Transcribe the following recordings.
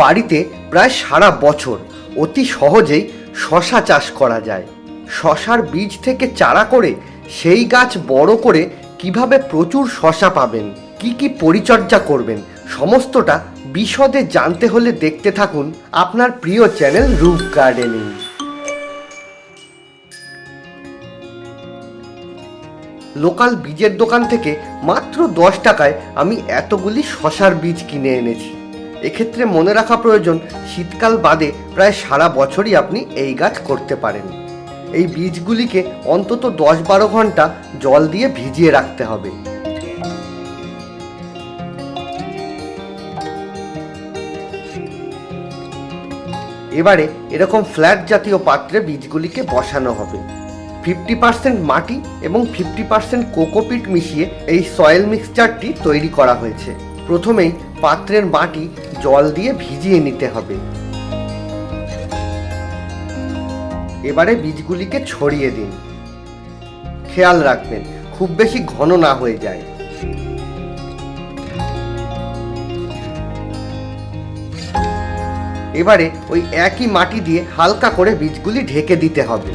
বাড়িতে প্রায় সারা বছর অতি সহজেই শশা চাষ করা যায়। শশার বীজ থেকে চারা করে সেই গাছ বড় করে কীভাবে প্রচুর শশা পাবেন, কি কি পরিচর্যা করবেন, সমস্তটা বিশদে জানতে হলে দেখতে থাকুন আপনার প্রিয় চ্যানেল রূপ গার্ডেনিং। লোকাল বীজের দোকান থেকে মাত্র দশ টাকায় আমি এতগুলি শশার বীজ কিনে এনেছি। এক্ষেত্রে মনে রাখা প্রয়োজন, শীতকাল বাদে প্রায় সারা বছরই আপনি এই গাছ করতে পারেন। এই বীজগুলিকে অন্তত দশ বারো ঘণ্টা জল দিয়ে ভিজিয়ে রাখতে হবে। এবারে এরকম ফ্ল্যাট জাতীয় পাত্রে বীজগুলিকে বসানো হবে। ফিফটি পার্সেন্ট মাটি এবং ফিফটি পার্সেন্ট কোকোপিট মিশিয়ে এই সয়েল মিক্সচারটি তৈরি করা হয়েছে। প্রথমেই পাত্রের মাটি জল দিয়ে ভিজিয়ে নিতে হবে। এবারে বীজগুলিকে ছড়িয়ে দিন। খেয়াল রাখবেন, খুব বেশি ঘন না হয়ে যায়। এবারে ওই একই মাটি দিয়ে হালকা করে বীজগুলি ঢেকে দিতে হবে।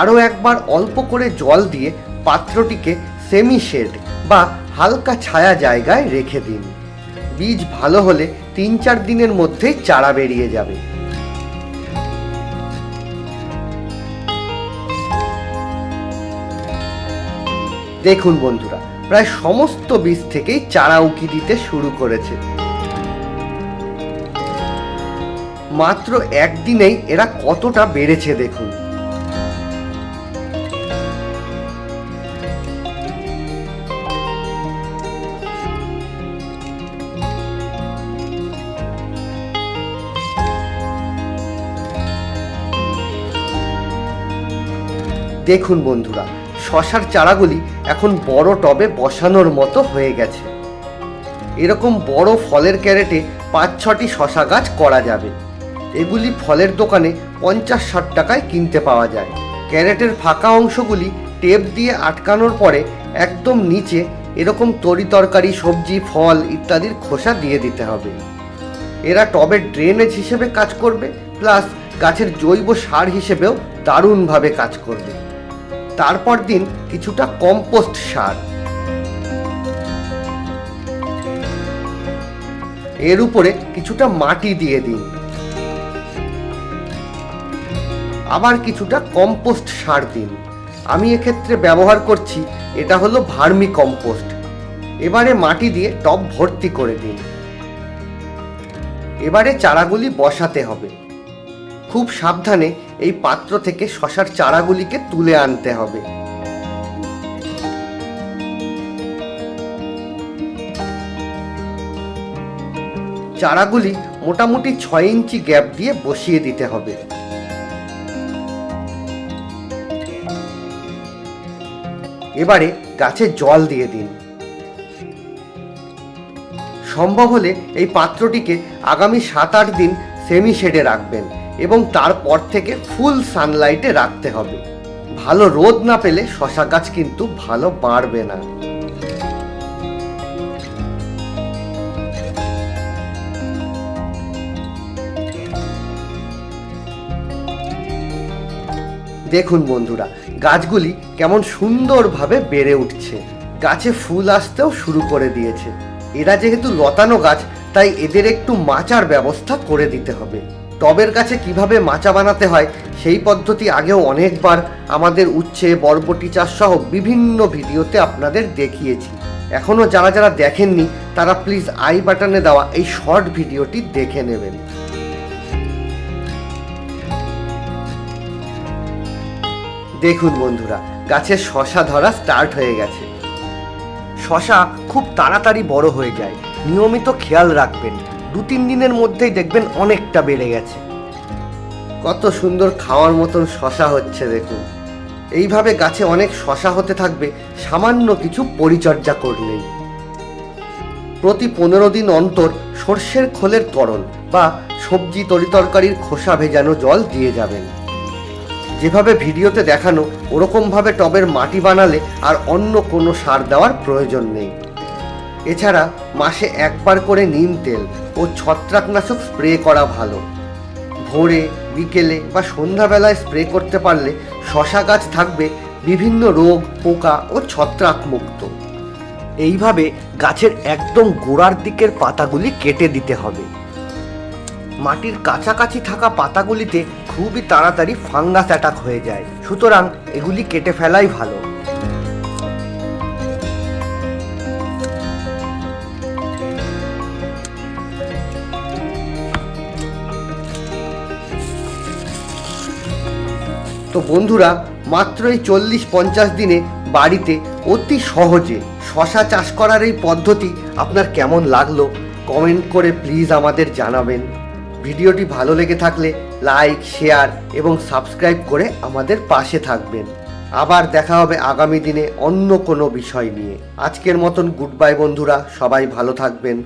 আরও একবার অল্প করে জল দিয়ে পাত্রটিকে সেমি শেড বা হালকা ছায়া জায়গায় রেখে দিন। বীজ ভালো হলে তিন চার দিনের মধ্যেই চারা বেরিয়ে যাবে। দেখুন বন্ধুরা, প্রায় সমস্ত বীজ থেকেই চারা উকি দিতে শুরু করেছে। মাত্র একদিনেই এরা কতটা বেড়েছে দেখুন। দেখুন বন্ধুরা, শশার চারাগুলি এখন বড় টবে বসানোর মতো হয়ে গেছে। এরকম বড় ফলের ক্যারেটে পাঁচ ছটি শশা গাছ করা যাবে। এগুলি ফলের দোকানে পঞ্চাশ ষাট টাকায় কিনতে পাওয়া যায়। ক্যারেটের ফাঁকা অংশগুলি টেপ দিয়ে আটকানোর পরে একদম নিচে এরকম তরি তরকারি, সবজি, ফল ইত্যাদির খোসা দিয়ে দিতে হবে। এরা টবের ড্রেনেজ হিসেবে কাজ করবে, প্লাস গাছের জৈব সার হিসেবেও দারুণভাবে কাজ করবে। তারপর দিন কিছুটা কম্পোস্ট সার। এর উপরে কিছুটা মাটি দিয়ে দিন। আবার কিছুটা কম্পোস্ট সার দিন। আমি এক্ষেত্রে ব্যবহার করছি, এটা হলো ভার্মি কম্পোস্ট। এবারে মাটি দিয়ে টব ভর্তি করে দিন। এবারে চারাগুলি বসাতে হবে। খুব সাবধানে এই পাত্র থেকে শশার চারাগুলিকে তুলে আনতে হবে। চারাগুলি মোটামুটি ছয় ইঞ্চি গ্যাপ দিয়ে বসিয়ে দিতে হবে। এবারে গাছে জল দিয়ে দিন। সম্ভব হলে এই পাত্রটিকে আগামী সাত আট দিন সেমি শেডে রাখবেন। এবং তারপর থেকে ফুল সানলাইটে রাখতে হবে। ভালো রোদ না পেলে শশা গাছ কিন্তু ভালো বাড়বে না। দেখুন বন্ধুরা, গাছগুলি কেমন সুন্দরভাবে বেড়ে উঠছে। গাছে ফুল আসতেও শুরু করে দিয়েছে। এরা যেহেতু লতানো গাছ, তাই এদের একটু মাচার ব্যবস্থা করে দিতে হবে। টবের কাছে কীভাবে মাচা বানাতে হয়, সেই পদ্ধতি আগেও অনেকবার আমাদের উচ্ছে, বরবটি চাষ সহ বিভিন্ন ভিডিওতে আপনাদের দেখিয়েছি। এখনও যারা যারা দেখেননি, তারা প্লিজ আই বাটনে দেওয়া এই শর্ট ভিডিওটি দেখে নেবেন। দেখুন বন্ধুরা গাছের শশা ধরা স্টার্ট হয়ে গেছে। শশা খুব তাড়াতাড়ি বড় হয়ে যায়, নিয়মিত খেয়াল রাখবেন। দু তিন দিনের মধ্যেই দেখবেন অনেকটা বেড়ে গেছে। কত সুন্দর খাওয়ার মতন শশা হচ্ছে দেখুন। এইভাবে গাছে অনেক শশা হতে থাকবে, সামান্য কিছু পরিচর্যা করলেই। প্রতি পনেরো দিন অন্তর সর্ষের খোলের তরল বা সবজি তরিতরকারির খোসা ভেজানো জল দিয়ে যাবেন। যেভাবে ভিডিওতে দেখানো, ওরকমভাবে টবের মাটি বানালে আর অন্য কোনো সার দেওয়ার প্রয়োজন নেই। এছাড়া মাসে একবার করে নিম তেল ও ছত্রাকনাশক স্প্রে করা ভালো। ভোরে, বিকেলে বা সন্ধ্যাবেলায় স্প্রে করতে পারলে শশা গাছ থাকবে বিভিন্ন রোগ, পোকা ও ছত্রাক মুক্ত এইভাবে গাছের একদম গোড়ার দিকের পাতাগুলি কেটে দিতে হবে। মাটির কাছাকাছি থাকা পাতাগুলিতে খুবই তাড়াতাড়ি ফাঙ্গাস অ্যাটাক হয়ে যায়। সুতরাং এগুলি কেটে ফেলাই ভালো। তো বন্ধুরা মাত্র এই চল্লিশ পঞ্চাশ দিনে বাড়িতে অতি সহজে শশা চাষ করার এই পদ্ধতি আপনার কেমন লাগল কমেন্ট করে প্লিজ আমাদের জানাবেন। ভিডিওটি ভালো লেগে থাকলে লাইক, শেয়ার এবং সাবস্ক্রাইব করে আমাদের পাশে থাকবেন। আবার দেখা হবে আগামী দিনে অন্য কোনো বিষয় নিয়ে। আজকের মতন গুড বাই বন্ধুরা, সবাই ভালো থাকবেন।